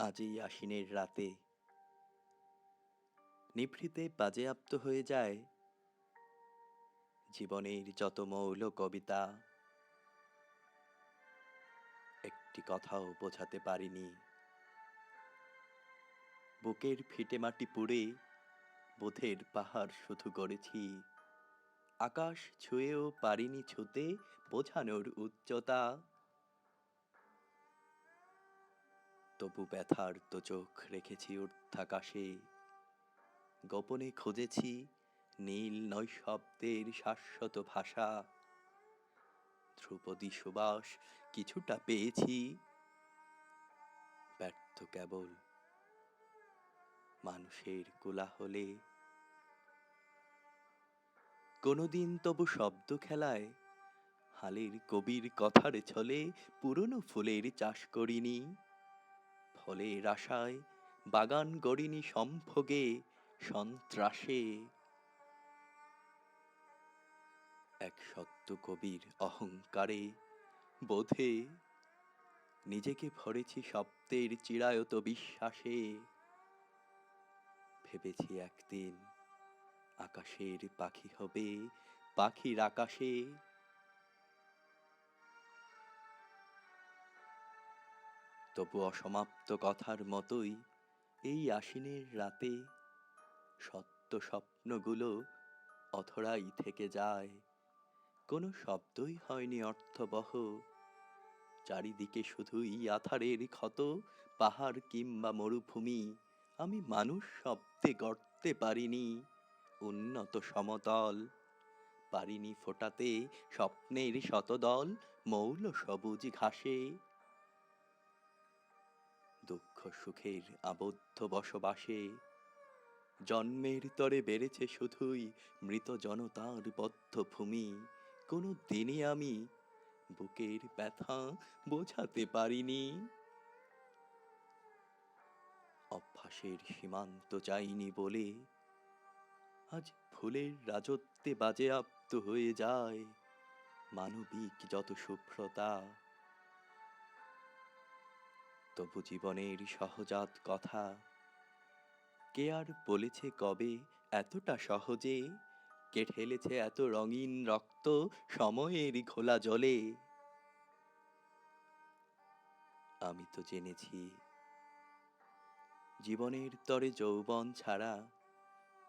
আজ এই আশ্বিনের রাতে। নিভৃতে বাজেয়াপ্ত হয়ে যায় জীবনের যত মৌল কবিতা। একটি কথাও বোঝাতে পারিনি। বুকের ফিটে মাটি পুড়ে বোধের পাহাড় শুধু গড়েছি। আকাশ ছুঁয়েও পারিনি ছুতে বোঝানোর উচ্চতা। তবু ব্যথার তো চোখ রেখেছি ঊর্ধ্বাকাশে। গোপনে খুঁজেছি নীল নৈশব্দের শাশ্বত ভাষা। ধ্রুপদী সুবাস কিছুটা পেয়েছি। ব্যর্থ কেবল মানুষের কোলাহলে। কোনোদিন তবু শব্দ খেলায় হালের কবির কথার ছলে পুরনো ফুলের চাষ করিনি। ফলের আশায় বাগান গড়িনি সম্ভোগে সন্ত্রাসে। এক সত্য কবির অহংকারে বোধে নিজেকে ভরেছি শব্দের চিরায়ত বিশ্বাসে। ভেবেছি একদিন আকাশের পাখি হবে, পাখির আকাশে। তবু অসমাপ্ত কথার মতোই এই আশ্বিনের রাতে সত্য স্বপ্নগুলো অথরাই থেকে যায়। কোনো শব্দই হয়নি অর্থবহ। চারিদিকে শুধুই আধারের ক্ষত, পাহাড় কিংবা মরুভূমি। আমি মানুষ শব্দে গড়তে পারিনি, উন্নত সমতল। পারিনি ফোটাতে স্বপ্নের শতদল, মৌল সবুজ ঘাসে। দুঃখ সুখের আবদ্ধ বসবাসে। জন্মের তরে বেড়েছে শুধুই মৃত জনতার বদ্ধ ভূমি কোনো দিনে আমি বুকের ব্যথা বোঝাতে পারিনি। অভ্যাসের সীমান্ত চাইনি বলে আজ ফুলের রাজত্বে বাজেয়াপ্ত হয়ে যায়। মানবিক যত শুভ্রতা তবু জীবনের সহজাত কথা। কে আর বলেছে কবে এতটা সহজে? কে ঠেলেছে এত রঙিন রক্ত সময়ের ঘোলা জলে? আমি তো জেনেছি, জীবনের তরে যৌবন ছাড়া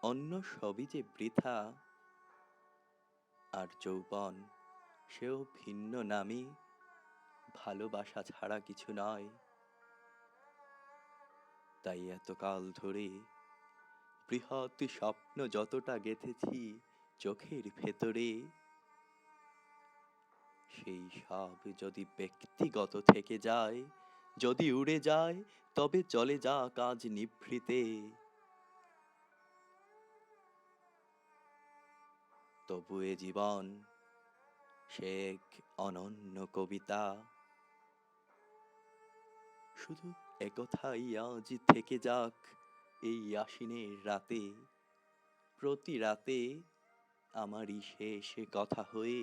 অন্য সবই যে বৃথা। আর যৌবন সেও ভিন্ন নামে, ভালোবাসা ছাড়া কিছু নয়। তাই এতকাল ধরে বৃহৎ স্বপ্ন যতটা গেথেছি চোখের ভেতরে, সেই সব যদি ব্যক্তিগত থেকে যায়, যদি উড়ে যায়, তবে চলে যা কাজ নিভৃতে। তবু এ জীবন সে এক অনন্য কবিতা শুধু একথাই আজ থেকে যাক এই আশ্বিনের রাতে। প্রতি রাতে আমারই শেষ কথা হয়ে